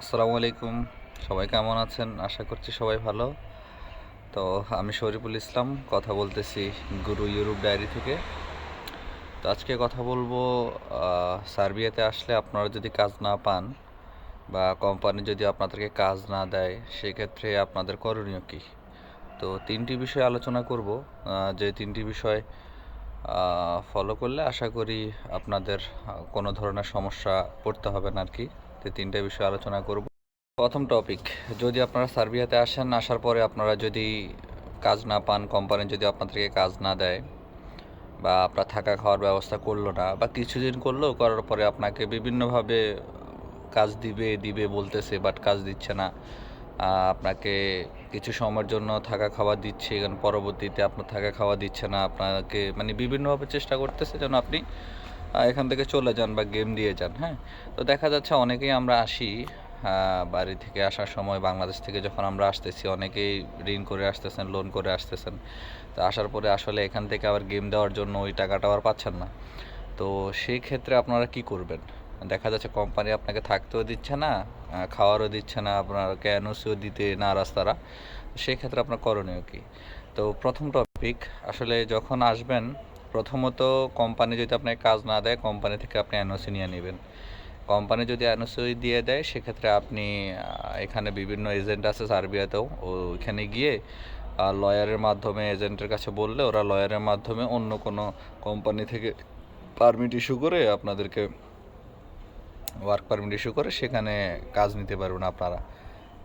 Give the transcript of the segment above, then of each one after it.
আসসালামু আলাইকুম। সবাই কেমন আছেন? আশা করছি সবাই ভালো। তো আমি শরীফুল ইসলাম, কথা বলতেছি গুরু ইউরোপ ডায়েরি থেকে। তো আজকে কথা বলব সার্বিয়াতে আসলে আপনারা যদি কাজ না পান বা কোম্পানি যদি আপনাদেরকে কাজ না দেয়, সেক্ষেত্রে আপনাদের করণীয় কী? তো তিনটি বিষয় আলোচনা করব। যে তিনটি বিষয় ফলো করলে আশা করি আপনাদের কোনো ধরনের সমস্যা পড়তে হবে না আর কি। তো তিনটা বিষয় আলোচনা করব। প্রথম টপিক যদি আপনারা সার্বিয়াতে আসেন, আসার পরে আপনারা যদি কাজ না পান কোম্পানি যদি আপনাদেরকে কাজ না দেয় বা আপনার থাকা খাওয়ার ব্যবস্থা করল না বা কিছুদিন করল, করার পরে আপনাকে বিভিন্নভাবে কাজ দিবে দিবে বলতেছে বাট কাজ দিচ্ছে না। আপনাকে কিছু সময়ের জন্য থাকা খাওয়া দিচ্ছে, কারণ পরবর্তীতে আপনার থাকা খাওয়া দিচ্ছে না, আপনাকে মানে বিভিন্নভাবে চেষ্টা করতেছে যেন আপনি এখান থেকে চলে যান বা গেম দিয়ে যান হ্যাঁ? তো দেখা যাচ্ছে অনেকেই আমরা আসি বাড়ি থেকে আসার সময়, বাংলাদেশ থেকে যখন আমরা আসতেছি, অনেকেই ঋণ করে আসতেছেন লোন করে আসতেছেন। তো আসার পরে আসলে এখান থেকে আবার গেম দেওয়ার জন্য ওই টাকাটা আবার পাচ্ছেন না। তো সেই ক্ষেত্রে আপনারা কি করবেন? দেখা যাচ্ছে কোম্পানি আপনাকে থাকতেও দিচ্ছে না খাওয়ারও দিচ্ছে না আপনাকে এনওসিও দিতে নারাজ তারা। সেই ক্ষেত্রে আপনার করণীয় কি? তো প্রথম টপিক আসলে যখন আসবেন প্রথমত কোম্পানি যদি আপনাকে কাজ না দেয় কোম্পানি থেকে আপনি এনওসি নিয়ে নেবেন। কোম্পানি যদি এনওসি দিয়ে দেয়, সেক্ষেত্রে আপনি এখানে বিভিন্ন এজেন্ট আছে সার্বিয়াতেও। ওইখানে গিয়ে লয়ারের মাধ্যমে এজেন্টের কাছে বললে ওরা লয়ারের মাধ্যমে অন্য কোনো কোম্পানি থেকে পারমিট ইস্যু করে আপনাদেরকে ওয়ার্ক পারমিট ইস্যু করে সেখানে কাজ নিতে পারবেন আপনারা।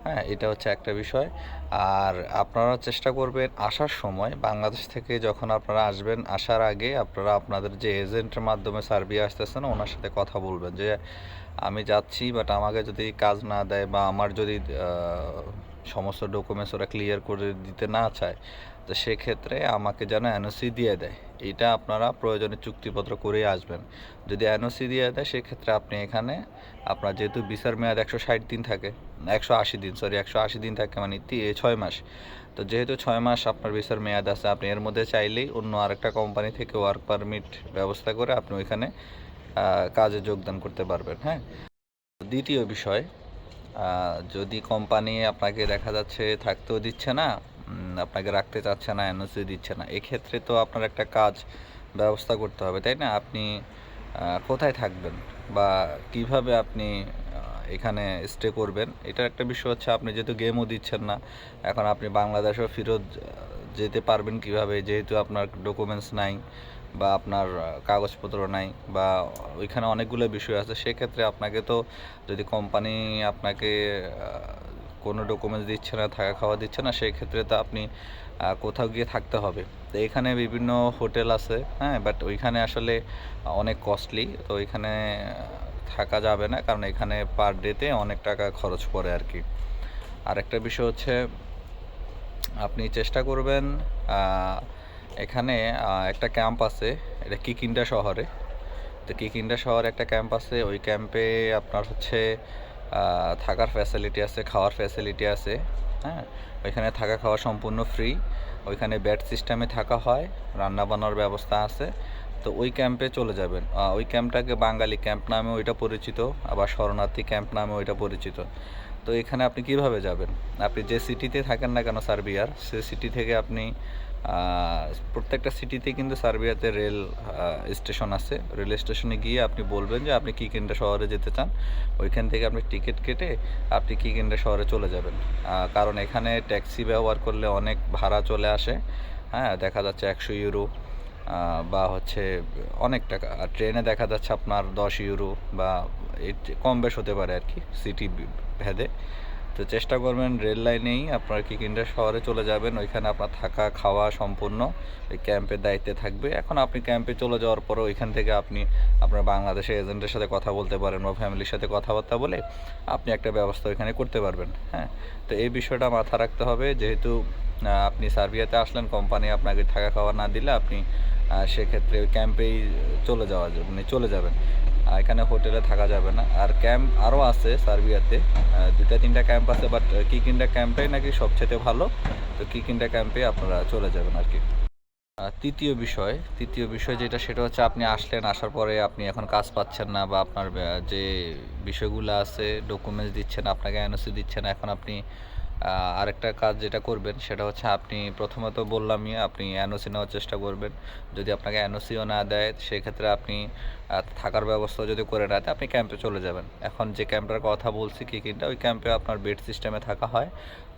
হ্যাঁ এটা হচ্ছে একটা বিষয়। আর আপনারা চেষ্টা করবেন আসার সময় বাংলাদেশ থেকে যখন আপনারা আসবেন, আসার আগে আপনারা আপনাদের যে এজেন্টের মাধ্যমে সার্বিয়া আসতেছেন ওনার সাথে কথা বলবেন যে আমি যাচ্ছি বাট আমাকে যদি কাজ না দেয় বা আমার যদি সমস্ত ডকুমেন্টস ওরা ক্লিয়ার করে দিতে না চায়, তো সেক্ষেত্রে আমাকে যেন এনওসি দিয়ে দেয়। এটা আপনারা প্রয়োজনে চুক্তিপত্র করেই আসবেন। যদি এনওসি দিয়ে দেয়, সেক্ষেত্রে আপনি এখানে আপনার যেহেতু ভিসার মেয়াদ একশো ষাট দিন থাকে, একশো আশি দিন সরি একশো আশি দিন থাকে মানে ছয় মাস। তো যেহেতু ছয় মাস আপনার ভিসার মেয়াদ আছে, আপনি এর মধ্যে চাইলেই অন্য আরেকটা কোম্পানি থেকে ওয়ার্ক পারমিট ব্যবস্থা করে আপনি ওইখানে কাজে যোগদান করতে পারবেন হ্যাঁ? দ্বিতীয় বিষয় যদি কোম্পানি আপনাকে দেখা যাচ্ছে থাকতেও দিচ্ছে না আপনাকে রাখতে চাচ্ছে না এনওসি দিচ্ছে না, এক্ষেত্রে তো আপনার একটা কাজ ব্যবস্থা করতে হবে, তাই না? আপনি কোথায় থাকবেন বা কীভাবে আপনি এখানে স্টে করবেন এটার একটা বিষয় হচ্ছে আপনি যেহেতু গেমও দিচ্ছেন না, এখন আপনি বাংলাদেশেও ফেরত যেতে পারবেন কীভাবে? যেহেতু আপনার ডকুমেন্টস নাই বা আপনার কাগজপত্র নাই বা ওইখানে অনেকগুলো বিষয় আছে, সেক্ষেত্রে আপনাকে তো যদি কোম্পানি আপনাকে কোনো ডকুমেন্টস দিচ্ছে না, থাকা খাওয়া দিচ্ছে না সেই ক্ষেত্রে তো আপনি কোথাও গিয়ে থাকতে হবে। তো এখানে বিভিন্ন হোটেল আছে হ্যাঁ বাট ওইখানে আসলে অনেক কস্টলি তো ওইখানে থাকা যাবে না, কারণ এখানে পার ডেতে অনেক টাকা খরচ পড়ে আর কি। আরেকটা বিষয় হচ্ছে, আপনি চেষ্টা করবেন এখানে একটা ক্যাম্প আছে, এটা কিকিন্ডা শহরে। তো কিকিন্ডা শহরে একটা ক্যাম্প আছে, ওই ক্যাম্পে আপনার হচ্ছে থাকার ফ্যাসিলিটি আছে, খাওয়ার ফ্যাসিলিটি আছে হ্যাঁ? ওইখানে থাকা খাওয়া সম্পূর্ণ ফ্রি ওইখানে বেড সিস্টেমে থাকা হয়, রান্না বান্নার ব্যবস্থা আছে। তো ওই ক্যাম্পে চলে যাবেন। ওই ক্যাম্পটাকে বাঙালি ক্যাম্প নামে ওইটা পরিচিত, আবার শরণার্থী ক্যাম্প নামে ওইটা পরিচিত। তো এখানে আপনি কীভাবে যাবেন? আপনি যে সিটিতে থাকেন না কেন, সার্বিয়ার, সে সিটি থেকে আপনি প্রত্যেকটা সিটিতে কিন্তু সার্বিয়াতে রেল স্টেশন আছে। রেল স্টেশনে গিয়ে আপনি বলবেন যে আপনি কিকেন্ডা শহরে যেতে চান। ওইখান থেকে আপনি টিকিট কেটে আপনি কিকেন্ডা শহরে চলে যাবেন। কারণ এখানে ট্যাক্সি ব্যবহার করলে অনেক ভাড়া চলে আসে। হ্যাঁ দেখা যাচ্ছে একশো ইউরো বা হচ্ছে অনেক টাকা। আর ট্রেনে দেখা যাচ্ছে আপনার দশ ইউরো বা কম বেশ হতে পারে আর কি সিটি ভেদে। তো চেষ্টা করবেন রেল লাইনেই আপনার কিকিন্ডা শহরে চলে যাবেন, ওইখানে আপনার থাকা, খাওয়া সম্পূর্ণ ওই ক্যাম্পের দায়িত্বে থাকবে। এখন আপনি ক্যাম্পে চলে যাওয়ার পরে ওইখান থেকে আপনি আপনার বাংলাদেশের এজেন্টের সাথে কথা বলতে পারেন বা ফ্যামিলির সাথে কথাবার্তা বলে আপনি একটা ব্যবস্থা ওইখানে করতে পারবেন হ্যাঁ? তো এই বিষয়টা মাথা রাখতে হবে, যেহেতু আপনি সার্বিয়াতে আসলেন কোম্পানি আপনাকে থাকা খাওয়া না দিলে আপনি সেক্ষেত্রে ক্যাম্পেই চলে যাওয়া মানে চলে যাবেন। এখানে হোটেলে থাকা যাবে না। আর ক্যাম্প আরও আছে সার্বিয়াতে। দুটা তিনটা ক্যাম্প আছে বাট কিকিন্ডা ক্যাম্পটাই নাকি সবচেয়ে ভালো? তো কিকিন্ডা ক্যাম্পে আপনারা চলে যাবেন আর কি। তৃতীয় বিষয় তৃতীয় বিষয় যেটা, সেটা হচ্ছে আপনি আসলেন, আসার পরে আপনি এখন কাজ পাচ্ছেন না বা আপনার যে বিষয়গুলো আছে ডকুমেন্টস দিচ্ছেন, আপনাকে এনওসি দিচ্ছেন, এখন আপনি আরেকটা কাজ যেটা করবেন, সেটা হচ্ছে আপনি প্রথমত বললামই আপনি এনওসি নেওয়ার চেষ্টা করবেন। যদি আপনাকে এনওসিও না দেয়, সেক্ষেত্রে আপনি থাকার ব্যবস্থা যদি করে না দেয়, আপনি ক্যাম্পে চলে যাবেন। এখন যে ক্যাম্পটার কথা বলছি, কি কিনটা ওই ক্যাম্পে আপনার বেড সিস্টেমে থাকা হয়।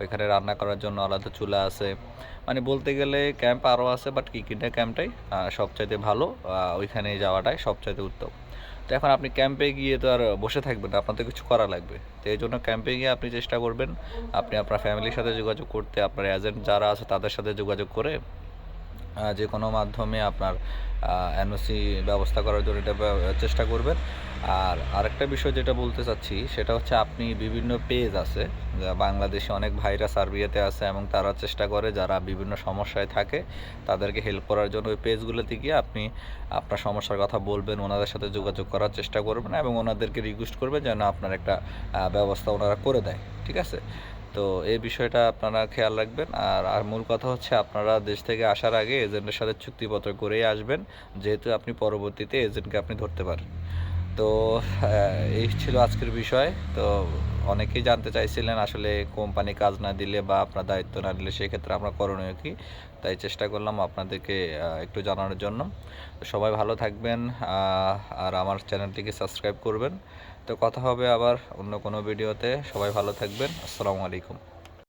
ওইখানে রান্না করার জন্য আলাদা চুলা আছে। মানে বলতে গেলে ক্যাম্প আরও আছে বাট কিকিনটা ক্যাম্পটাই সবচাইতে ভালো ওইখানে যাওয়াটাই সবচাইতে উত্তম। তো এখন আপনি ক্যাম্পে গিয়ে তো আর বসে থাকবেন না আপনাদের কিছু করা লাগবে। তো এই জন্য ক্যাম্পে গিয়ে আপনি চেষ্টা করবেন, আপনি আপনার ফ্যামিলির সাথে যোগাযোগ করতে, আপনার এজেন্ট যারা আছে তাদের সাথে যোগাযোগ করে যে কোনো মাধ্যমে আপনার এনওসি ব্যবস্থা করার জন্য এটা চেষ্টা করবেন। আর আরেকটা বিষয় যেটা বলতে চাচ্ছি, সেটা হচ্ছে আপনি বিভিন্ন পেজ আছে বাংলাদেশে অনেক ভাইরা সার্বিয়াতে আছে এবং তারা চেষ্টা করে যারা বিভিন্ন সমস্যায় থাকে, তাদেরকে হেল্প করার জন্য ওই পেজগুলোতে গিয়ে আপনি আপনার সমস্যার কথা বলবেন, ওনাদের সাথে যোগাযোগ করার চেষ্টা করবেন এবং ওনাদেরকে রিকোয়েস্ট করবেন যেন আপনার একটা ব্যবস্থা ওনারা করে দেয়, ঠিক আছে? তো এই বিষয়টা আপনারা খেয়াল রাখবেন। আর আর মূল কথা হচ্ছে আপনারা দেশ থেকে আসার আগে এজেন্টের সাথে চুক্তিপত্র করেই আসবেন, যেহেতু আপনি পরবর্তীতে এজেন্টকে আপনি ধরতে পারেন। তো এই ছিল আজকের বিষয়। তো, অনেকেই জানতে চাইছিলেন আসলে কোম্পানি কাজ না দিলে বা আপনার দায়িত্ব না দিলে সেক্ষেত্রে আমরা করণীয় কি? তাই চেষ্টা করলাম আপনাদেরকে একটু জানানোর জন্য। সবাই ভালো থাকবেন আর আমার চ্যানেলটিকে সাবস্ক্রাইব করবেন। তো কথা হবে আবার অন্য কোনো ভিডিওতে। সবাই ভালো থাকবেন। আসসালামু আলাইকুম।